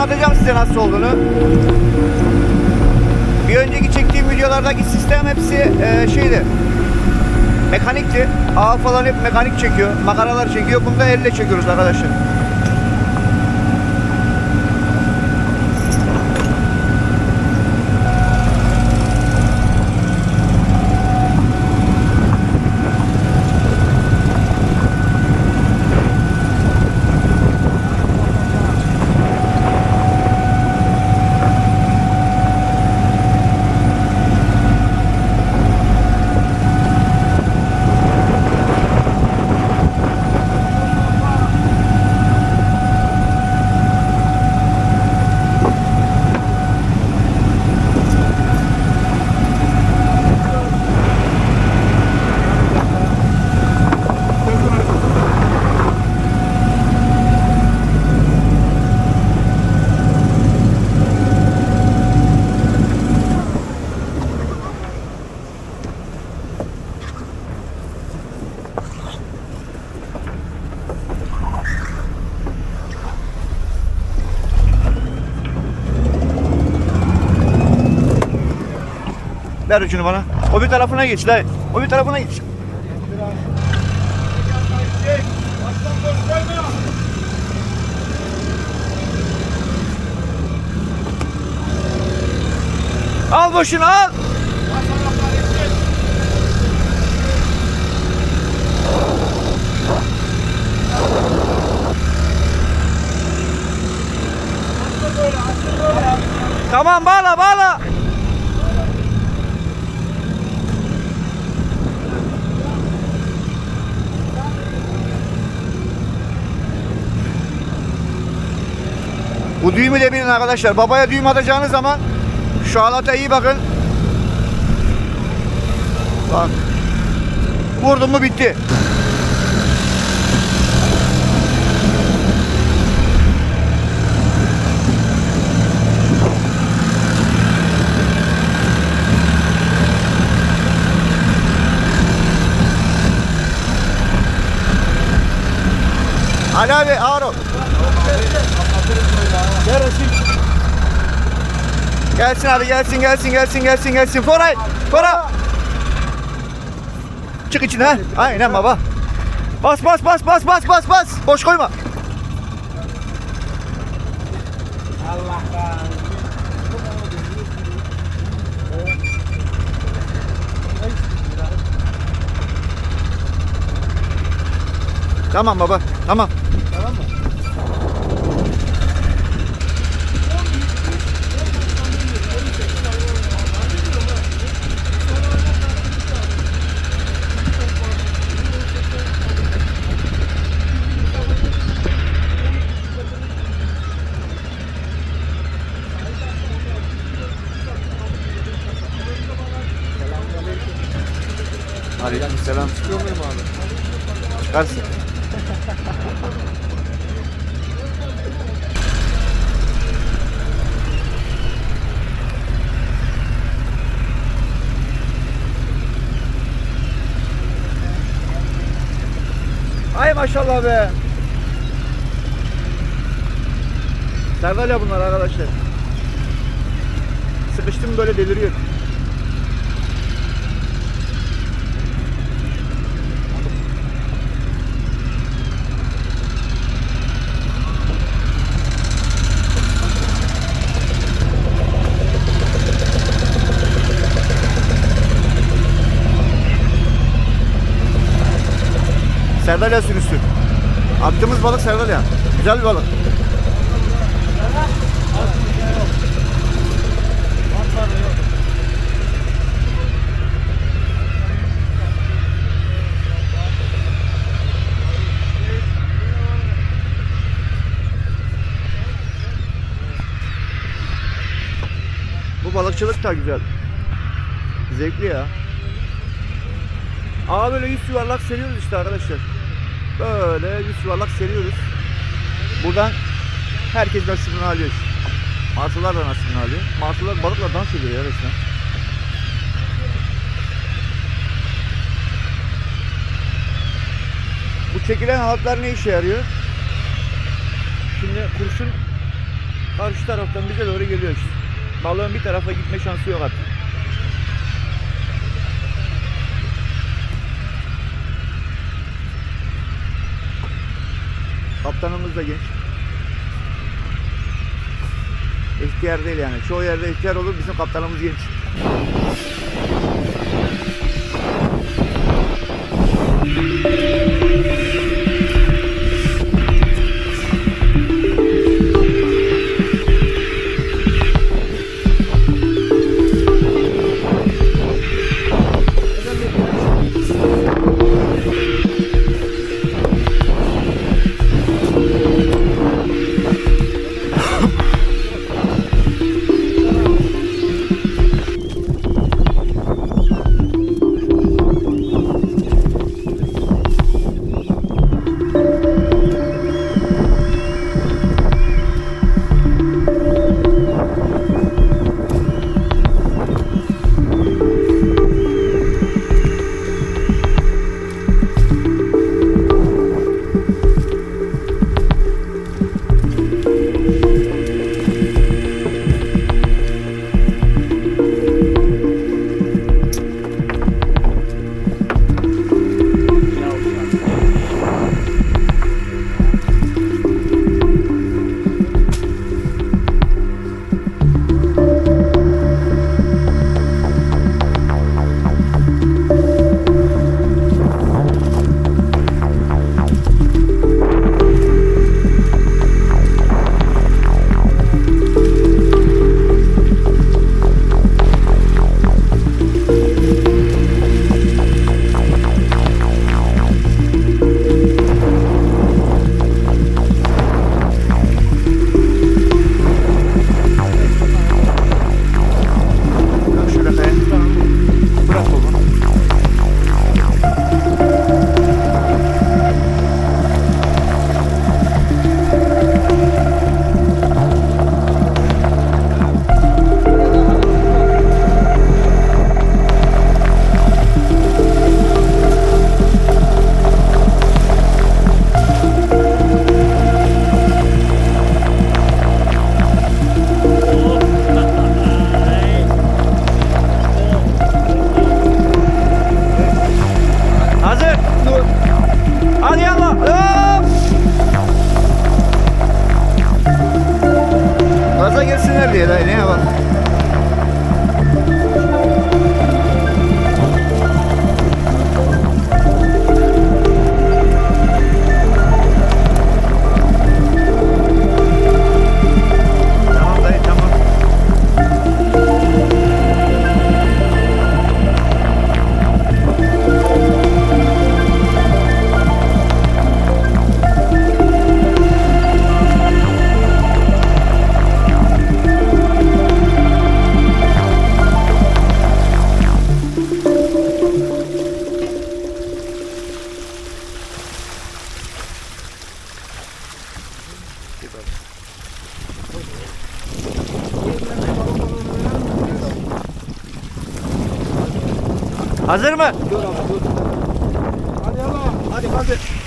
anlatacağım size nasıl olduğunu. Bir önceki çektiğim videolardaki sistem hepsi e, şeydi. Mekanikti. Ağ falan hep mekanik çekiyor. Makaralar çekiyor. Bunu da elle çekiyoruz arkadaşlar. Ver ucunu bana. O bir tarafına geç lan. O bir tarafına geç. Al boşunu al. Tamam bağla bağla. Bu düğümü de bilin arkadaşlar. Babaya düğüm atacağınız zaman şu alata iyi bakın. Bak. Vurdum mu bitti. Ali abi ağır ol. Gelsin abi gelsin gelsin gelsin gelsin gelsin. Foray. Fora. Çık içine ha. Aynen baba. Bas bas bas bas bas bas bas. Boş koyma. Tamam baba. Tamam. Aleykümselam. Çıkıyor muyum abi? Çıkarsın. Ay maşallah be. Serdalya bunlar arkadaşlar. Sıkıştım böyle deliriyor. Attığımız balık Serdalya. Güzel bir balık. Bu balıkçılık da güzel. Zevkli ya. Aa böyle yüz yuvarlak seriyoruz işte arkadaşlar. Böyle yüz yuvarlak seriyoruz. Buradan herkes nasibini alıyor. Martılar da nasibini alıyor. Martılar balıkla dans ediyor ya resmen. Bu çekilen halatlar ne işe yarıyor? Şimdi kurşun karşı taraftan bize doğru geliyor. Balığın bir tarafa gitme şansı yok artık. Kaptanımız da genç. İhtiyar değil yani. Çoğu yerde ihtiyar olur. Bizim kaptanımız genç. Bak Hazır mı? Dur ama dur. Hadi ama. Hadi hadi.